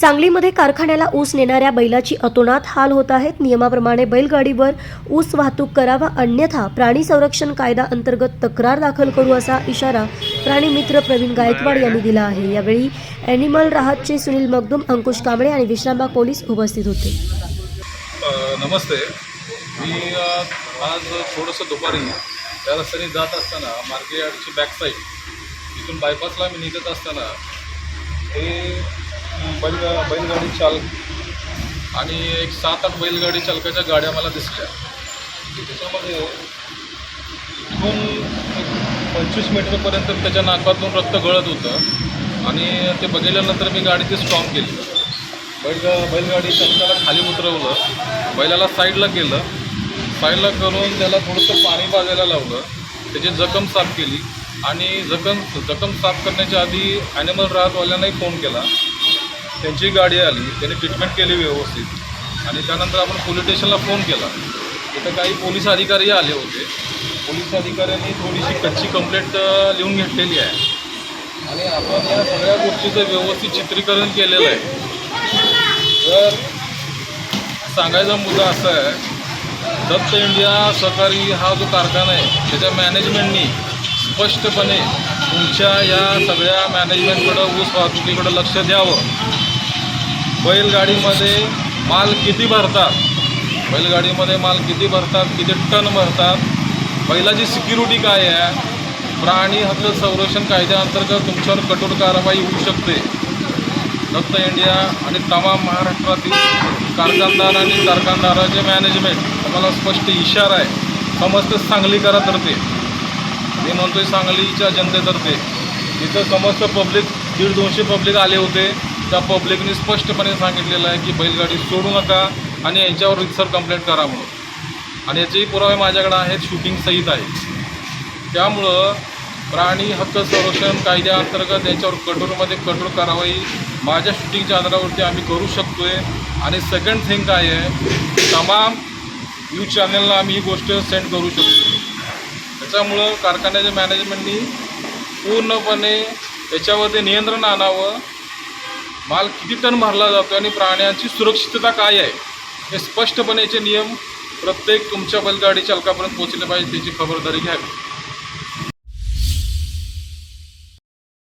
सांगलीमध्ये कारखान्याला ऊस नेणाऱ्या बैलाची अतोनात हाल होत आहेत. नियमाप्रमाणे बैलगाडीवर ऊस वाहतूक करावा अन्यथा प्राणी संरक्षण कायदा अंतर्गत तक्रार दाखल करू असा इशारा प्राणी मित्र प्रवीण गायकवाड यांनी दिला आहे. यावेळी अॅनिमल राहतचे सुनील मगदुम अंकुश कांबळे आणि विश्रामबाग पोलीस उपस्थित होते. नमस्ते. मी आज थोडंसं दुपारी त्या रस्त्याने जात असताना मार्के बॅक साईड तिथून बायपासला मी निघत असताना हे बैल बैलगाडी चालक आणि एक सात आठ बैलगाडी चालकाच्या गाड्या मला दिसल्या. त्याच्यामध्ये इथून पंचवीस मीटरपर्यंत त्याच्या नाकातून रक्त गळत होतं. आणि ते बघितल्यानंतर मी गाडी ती स्ट्रॉंग केली. बैलगा बैलगाडी चालकाला खाली उतरवलं. बैलाला साईडला केलं. साईडला करून त्याला थोडंसं पाणी पाजायला लावलं. त्याची जखम साफ केली. आणि जखम जखम साफ करण्याच्या आधी ॲनिमल राहतवाल्यांनाही फोन केला. त्यांची गाडी आली त्यांनी ट्रीटमेंट केली व्यवस्थित. आणि त्यानंतर आपण पोलीस स्टेशनला फोन केला. तिथं काही पोलीस अधिकारी आले होते. पोलीस अधिकाऱ्यांनी थोडीशी कच्ची कंप्लेंट लिहून घेतलेली आहे. आणि आपण या सगळ्या गोष्टीचं व्यवस्थित चित्रीकरण केलेलं आहे. तर सांगायचा मुद्दा असा आहे दत्त इंडिया सहकारी हा जो कारखाना आहे त्याच्या मॅनेजमेंटनी स्पष्टपणे तुमच्या या सगळ्या मॅनेजमेंटकडं ऊस वाहतुकीकडं लक्ष द्यावं. बैलगाडीमध्ये माल किती भरतात? बैलगाडीमध्ये माल किती भरतात किती टन भरतात? बैलाची सिक्युरिटी काय आहे? प्राणी हक्क संरक्षण कायद्याअंतर्गत तुमच्यावर कठोर कारवाई होऊ शकते. दत्त इंडिया आणि तमाम महाराष्ट्रातील कारखानदार आणि कारखानदाराचे मॅनेजमेंट तुम्हाला स्पष्ट इशारा आहे. समस्त सांगलीकरातर्फे मी म्हणतोय सांगलीच्या जनतेतर्फे. इथं समस्त पब्लिक दीड दोनशे पब्लिक आले होते. त्या पब्लिकने स्पष्टपणे सांगितलेलं आहे की बैलगाडी सोडू नका आणि यांच्यावर रितसर कंप्लेंट करा म्हणून. आणि याचेही पुरावे माझ्याकडे आहेत शूटिंग सहित आहे त्यामुळं प्राणी हक्क संरक्षण कायद्याअंतर्गत याच्यावर कठोरमध्ये कठोर कारवाई माझ्या शूटिंगच्या आधारावरती आम्ही करू शकतो आहे आणि सेकंड थिंग काय आहे तमाम न्यूज चॅनलला आम्ही ही गोष्ट सेंड करू शकतो त्याच्यामुळं कारखान्याच्या मॅनेजमेंटनी पूर्णपणे याच्यावरती नियंत्रण आणावं. माल किती टन भरला जातो आणि प्राण्यांची सुरक्षितता काय आहे? हे स्पष्टपणे याचे नियम प्रत्येक तुमच्या बैलगाडी चालकापर्यंत पोहोचले पाहिजे त्याची खबरदारी घ्यावी.